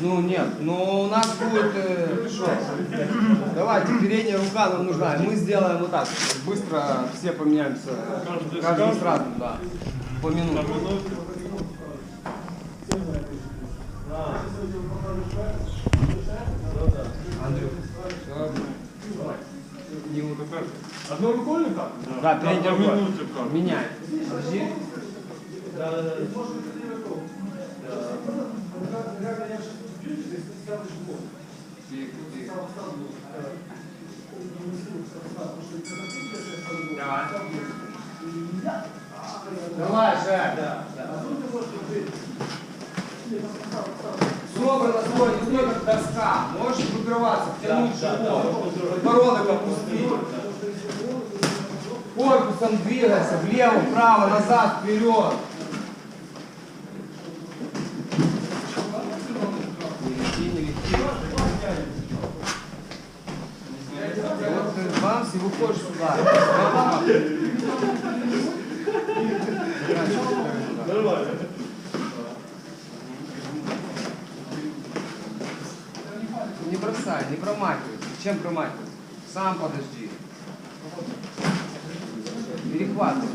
Ну нет, но у нас будет э, что? Давайте, передняя рука нам нужна. Мы сделаем вот так. Быстро все поменяемся. Каждый Каждый сразу, да. По минуте. Одной рукой или как? Да, передняя по рука. минуте как. Меняй. Подожди. Тихо, тихо. Давай. Давай, Свой, не только доска. Можешь выкрываться, тянуть живот, подбородок опустить. Корпусом двигайся, влево, вправо, назад, вперед. Бамс и выходишь сюда. Нормально. Не бросай, не промахивайся. Чем промахивайся? Сам подожди. Перехватывай.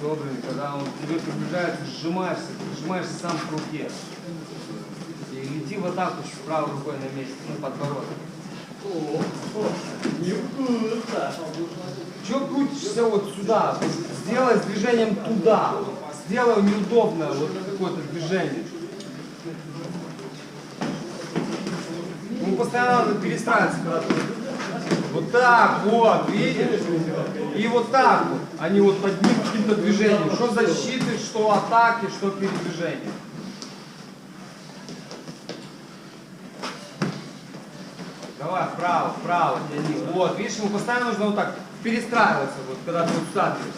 Добрый, когда он тебе приближается, сжимаешься, сжимаешься сам в руке. И лети в атаку правой рукой на месте, ну, подбородок. Чего крутишься вот сюда? Сделай с движением туда. Сделай неудобное вот какое-то движение. Ну, постоянно надо перестраиваться, когда. Вот так вот, видишь? И вот так вот, а не вот одним каким-то движением. Что защиты, что атаки, что передвижение. Давай, вправо, вправо, тяни. Вот, видишь, ему постоянно нужно вот так перестраиваться, вот, когда ты вот статуешь.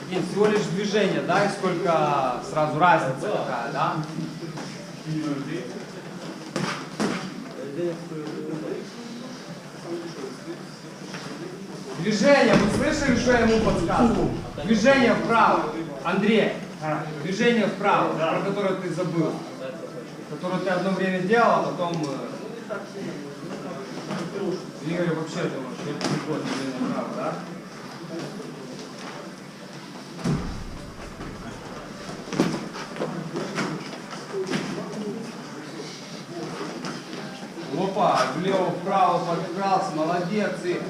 Прикинь, всего лишь движение, да, и сколько сразу разница такая, да? Движение, вы слышали, что я ему подсказывал? Движение вправо. Андрей, движение вправо, про которое ты забыл. Которое ты одно время делал, а потом... э, Игорь вообще думал, что это приход движение вправо, да? Опа, влево-вправо подкрался, молодец. И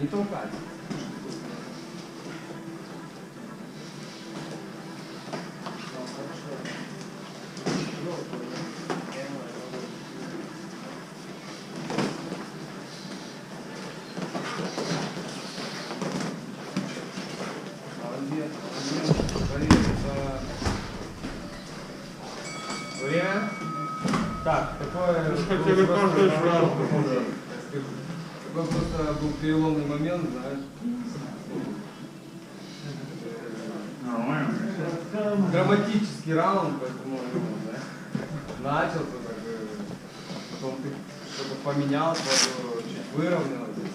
не толкать. Молодец. Молодец. Время. Так, такое... Хотя бы каждый шрам. Такой просто был переломный момент, знаешь. Драматический раунд, поэтому да, начался так, потом ты что-то поменял, чуть выровнялось.